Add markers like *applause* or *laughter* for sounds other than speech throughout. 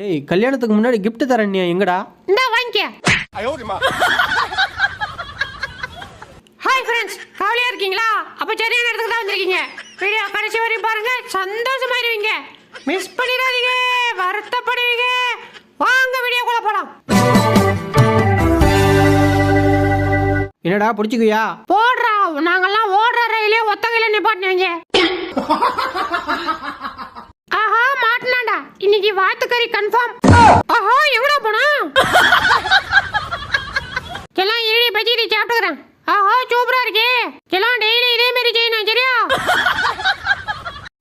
டேய் கல்யாணத்துக்கு முன்னாடி gift தரேன் நீ எங்கடா? இந்தா வாங்கிக்க. ஹாய் ஃப்ரெண்ட்ஸ் கவலையா இருக்கீங்களா? அப்ப சரியான இடத்துக்கு தான் வந்திருக்கீங்க. வீடியோ கடைசி வரையும் பாருங்க. சந்தோஷமாயிருவீங்க. மிஸ் பண்ணிடாதீங்க. வருத்தப்படுவீங்க வாங்க வீடியோக்குள்ள போலாம். என்னடா பிடிச்சிக்குயா? போடுறா. நாங்கெல்லாம் ஓடுற ரயிலே ஒத்தகையில மாட்டினாண்டா இன்னைக்கு வாத்துக்கறி கன்ஃபார்ம் ஆஹா எங்கடா போனா? எல்லாம் இருடி பஜ்ஜி சாப்பிட்டுக்கிறேன். ஆஹா சூப்பரா இருக்கே. எல்லாம் டெய்லி இதே மாதிரி செய்யணும் சரியா?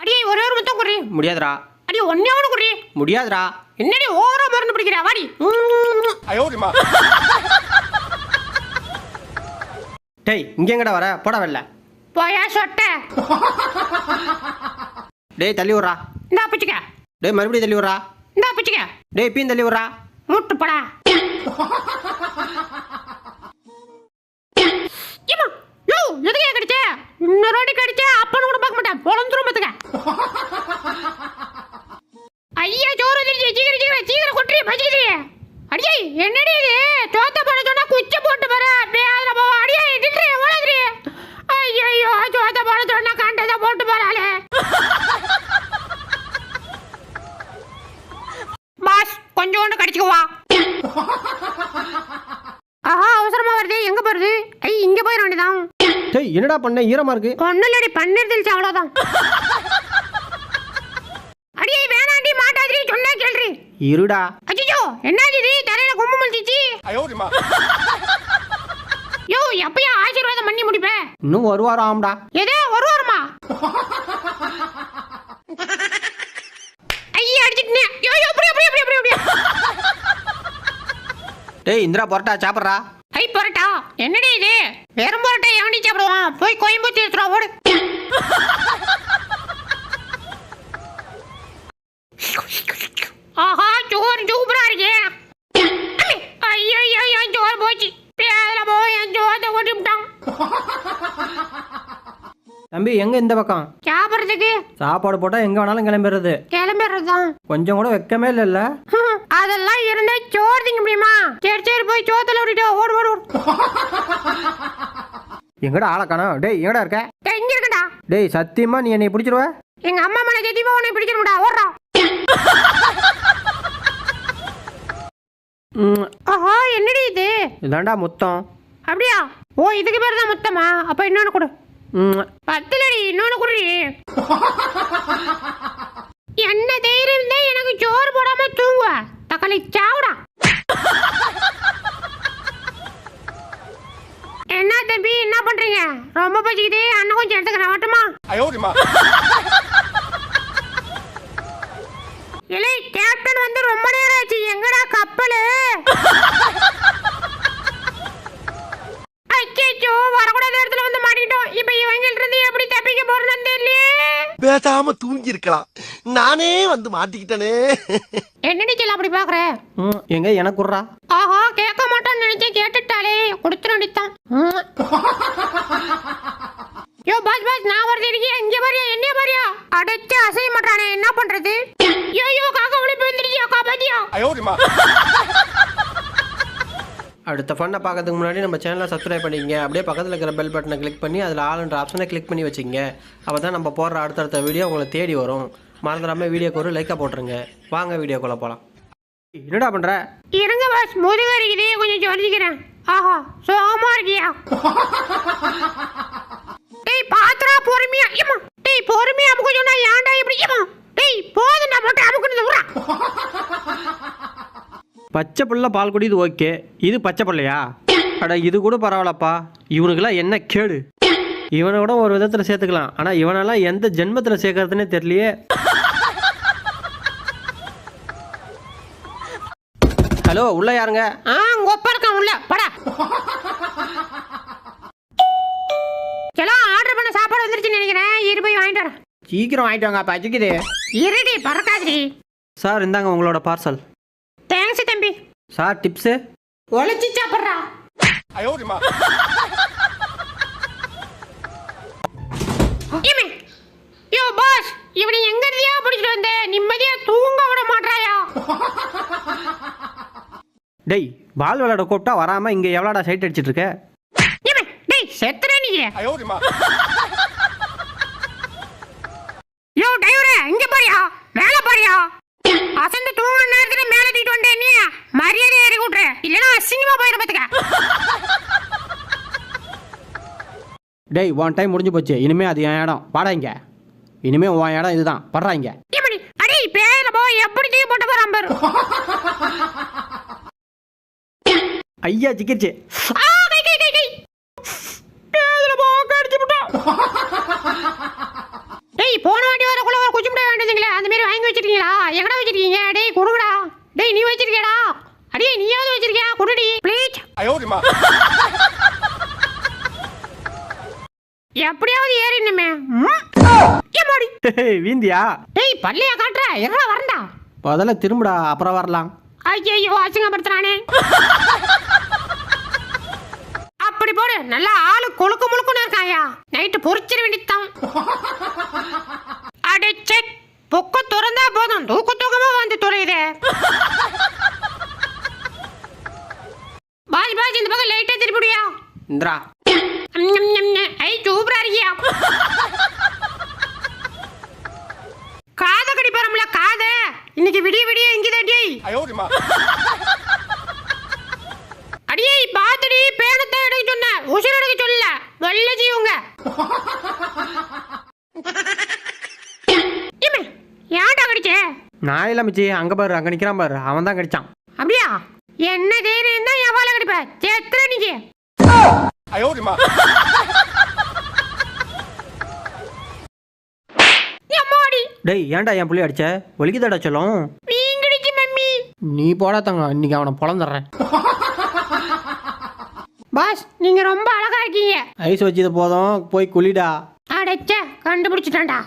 அடியே ஒரே ஒரு முத்தம் குடி முடியாதுடா. அடி ஒன்னே ஒன்று குடி முடியாதுடா. என்னடி ஓவரா மருந்து பிடிக்கிற? வாடி. டேய் இங்க எங்கடா வர? போட வரல போயா சொட்ட. டேய் தள்ளி விட்றா. டேய் மறுபடியும் தள்ளி விட்றா. இந்தா பிச்சுக்க. டேய் பீன் தள்ளி விட்றா. மூட்டு படா *laughs* ஏம்மா, யோ, எதுக்கு ஏன் கடிச்ச? இன்னொரு வாட்டி கடிச்ச, அப்பன்னு கூட பார்க்க மாட்டேன். பொளந்துரும் பாத்துக்க. ஐயா, சோறு வந்துருச்சு. சீக்கிரம், சீக்கிரம், சீக்கிரம் கொட்டுறி, பசிக்குது. அடியே, என்னடி இது? சோத்தை போட சொன்னா குச்சி போட்டு பாரு. அப்படியே அதுல போ. அடியே, நில்றி, ஓடாதீரி. ஐயையோ, சோத்தை போட சொன்னா கண்டதை போட்டு பாராளே. பாஸ் கொஞ்சோண்டு கடிச்சுக்குவா ஆஹா அவசரமா வருது எங்க போறது ஐ இங்க போயிட வேண்டியதான் டேய் என்னடா பண்ண? ஈரமா இருக்கு. ஒன்னும் இல்லடி பன்னீர் தெளிச்சு அவ்வளவுதான். அடியே வேணாண்டி மாட்டாதிரி சொன்னா கேள்றி. இருடா. அச்சோ என்னாச்சு இது தலையில கொம்பு முழிச்சிச்சு. யோ எப்பயா ஆசீர்வாதம் பண்ணி முடிப்ப? இன்னும் ஒரு வாரம் ஆகும்டா. எதே ஒரு வாரமா? ஐயா அடிச்சிட்டேன். யோ யோ அப்படி அப்படி அப்படி அப்படி அப்படி டேய் இந்திரா பரோட்டா சாப்பிட்றா ஐ பரோட்டா என்னடி இது வெறும் பரோட்டா எவனி சாப்பிடுவான் போய் கோயம்புத்தூர் எடுத்துடா ஓடு ஆஹா சோறு சூப்பரா இருக்கே அம்மி, ஐயோ ஐயோ என் சோறு போச்சு பேதல போய் என் சோத்தை கொட்டி விட்டான் தம்பி எங்க இந்த பக்கம்? சாப்பிட்றதுக்கு? சாப்பாடு போட்டா எங்க வேணாலும் கிளம்பிடுறது. கிளம்பிடுறது தான் கொஞ்சம் கூட வெக்கமே இல்லைல்ல *laughs* அதெல்லாம் இருந்தா சோறு திங்க முடியுமா? சரி சரி போய் சோத்துல விட்டுட்டு ஓடு ஓடு *laughs* எங்கடா ஆளை காணோம்? டேய் எங்கடா இருக்க? டேய், இங்க இருக்கடா. டேய் சத்தியமா நீ என்னை பிடிச்சிருவ? எங்க அம்மா மேல சத்தியமா உன்னை பிடிச்சிருமுடா ஓடுறா. *laughs* ஆஹா என்னடி இது? இதாண்டா முத்தம். அப்படியா? ஓ இதுக்கு பேர் தான் மொத்தமா? அப்ப இன்னொன்னு கொடு. பத்துலடி இன்னொன்னு குடி என்ன தைரியம் தான் எனக்கு சோறு போடாம தூங்குவ. தக்காளி சாவுடா. என்ன தம்பி என்ன பண்றீங்க? ரொம்ப பசிக்குது அண்ணன் கொஞ்சம் எடுத்துக்கிறேன் வரட்டுமா இல்லை கேப்டன் வந்து ரொம்ப நேரம் ஆச்சு எங்கடா கப்பலு அச்சோ வரக்கூடாத இடத்துல வந்து மாட்டிக்கிட்டோம் இப்ப இவங்கள்ட்ட இருந்து எப்படி தப்பிக்க போறோம்னு தெரியலையே பேசாம தூங்கி இருக்கலாம் நானே வந்து மாட்டிக்கிட்டனே. என்னடி செல்ல அப்படி பாக்குற? ம், எங்க எனக்கு விட்றா ஆஹா கேட்க மாட்டான்னு நினைச்சேன் கேட்டுட்டாலே கொடுத்துட வேண்டியதான் யோ பாஸ் பாஸ் நான் வரது இருக்கேன் இங்க பாரியா என்ன பாரியா? அடைச்சு அசைய மாட்டானே என்ன பண்றது? யோ யோ காக்கா ஒளி வந்துருச்சியா காப்பாத்தியா? அடுத்த ஃபன்னை பார்க்கறதுக்கு முன்னாடி நம்ம சேனலை சப்ஸ்கிரைப் பண்ணிக்கங்க. அப்படியே பக்கத்தில் இருக்கிற பெல் பட்டனை கிளிக் பண்ணி அதில் ஆளுன்ற ஆப்ஷனை கிளிக் பண்ணி வச்சுங்க அப்போ தான் நம்ம போடுற அடுத்தடுத்த வீடியோ உங்களை தேடி வரும். மறந்துடாமல் வீடியோக்கு ஒரு லைக்காக போட்டுருங்க. வாங்க வீடியோக்குள்ளே போகலாம் என்னடா பண்ணுற இருங்க பாஸ் முதுகு அடிக்குதே கொஞ்சம் சொல்லிக்கிறேன் ஆஹா சோகமா இருக்கியா? *laughs* டேய் பாத்துறா பொறுமையா. ஏமா டேய் பொறுமையா சொன்னா ஏன்டா இப்படி? ஏமா டேய் போதும்டா பச்சை புள்ள பால் குடிது ஓகே. இது பச்சை பிள்ளையா அட இது கூட பரவாயில்லப்பா. இவனுக்கெல்லாம் என்ன கேடு? இவனை கூட ஒரு விதத்தில் சேர்த்துக்கலாம். ஆனால் இவனெல்லாம் எந்த ஜென்மத்தில் சேர்க்கறதுனே தெரியலையே. ஹலோ உள்ள யாருங்க? ஆ உங்க ஒப்பா இருக்கான் உள்ள. படா. எல்லாம் ஆர்டர் பண்ண சாப்பாடு வந்துருச்சுன்னு நினைக்கிறேன். இரு போய் வாங்கிட்டு வரேன் சீக்கிரம் வாங்கிட்டு வாங்க பச்சிக்குது இருடி பறக்காதடி. சார் இந்தாங்க உங்களோட பார்சல் சார் டிப்ஸு ஒளிச்சு சாப்பிட்றா. இமே யோ பாஸ் இவனை எங்க இருந்தியா பிடிச்சிட்டு வந்த? நிம்மதியா தூங்க விட மாட்டாயா டேய் பால் விளையாட கூப்பிட்டா வராமல் இங்கே எவ்வளோடா சைட் அடிச்சிட்டு இருக்க? டேய் செத்துற நீ டேய் ஒன் டைம் முடிஞ்சு போச்சு. இனிமே அது என் இடம். வாடா இங்க. இனிமே உன் இடம் இதுதான். படுறா இங்க. ஏமடி அடே பேர போய் எப்படி தூக்கி போட்டு போறான் பாரு. ஐயா சிக்கிச்சு ஆ, கை கை கை கை பேதுல போ கடிச்சு விட்டான் டேய் போன வாட்டி வரக்குள்ள ஒரு குச்சி மிட்டாய் வேண்டியதுங்களே அந்த மாதிரி வாங்கி வச்சிருக்கீங்களா எங்கடா வச்சிருக்கீங்க டேய் கொடுங்கடா டேய் நீ வச்சிருக்கியாடா அடே நீயாவது வச்சிருக்கியா குடுடி ப்ளீஸ் எப்படியாவது ஏறினுமே. ஏமாடி வீந்தியா. டேய் பல்லையா காட்டுற. எறா வரண்டா முதல்ல திரும்புடா அப்புறம் வரலாம். ஐயோ அசிங்கப்படுத்துறானே. அப்படி போடு. நல்லா ஆளு கொழுக்கு முழுக்குன்னு இருக்காயா. நைட்டு பொறிச்சிட வேண்டியதுதான். அடிச்சே பொக்க திறந்தா போதும். தூக்க தூக்கமா வந்து துறையுதே பாஜ் பாஜ் இந்த பக்கம் லைட்டா திருப்பிடியா இந்திரா ஐ சூப்பரா இருக்கியா? காத கடி போறோம்ல காத. இன்னைக்கு விடிய விடிய இங்க தாண்டி அடியே பாத்துடி பேனத்தை எடுக்க சொன்ன. உசுர் எடுக்க சொல்லல. வல்ல ஜீவங்க ஏன்டா கடிச்சே? நான் இல்லை மிச்சி. அங்கே பாரு அங்கே நிற்கிறான் பாரு. அவன் தான் கடிச்சான். அப்படியா? என்ன தைரியம் தான் என் வாழ கடிப்ப. செத்துற நீங்க. எம்மாடி டேய் ஏன்டா என் புள்ளி அடிச்ச? ஒலிக்குதாடா சொல்லும்? நீ போடா தங்க இன்னைக்கு அவனை பொழந்துடுறேன் பாஸ் நீங்க ரொம்ப அழகா இருக்கீங்க. ஐஸ் வச்சது போதும் போய் குளிடா. அடைச்ச கண்டுபிடிச்சிட்டான்டா.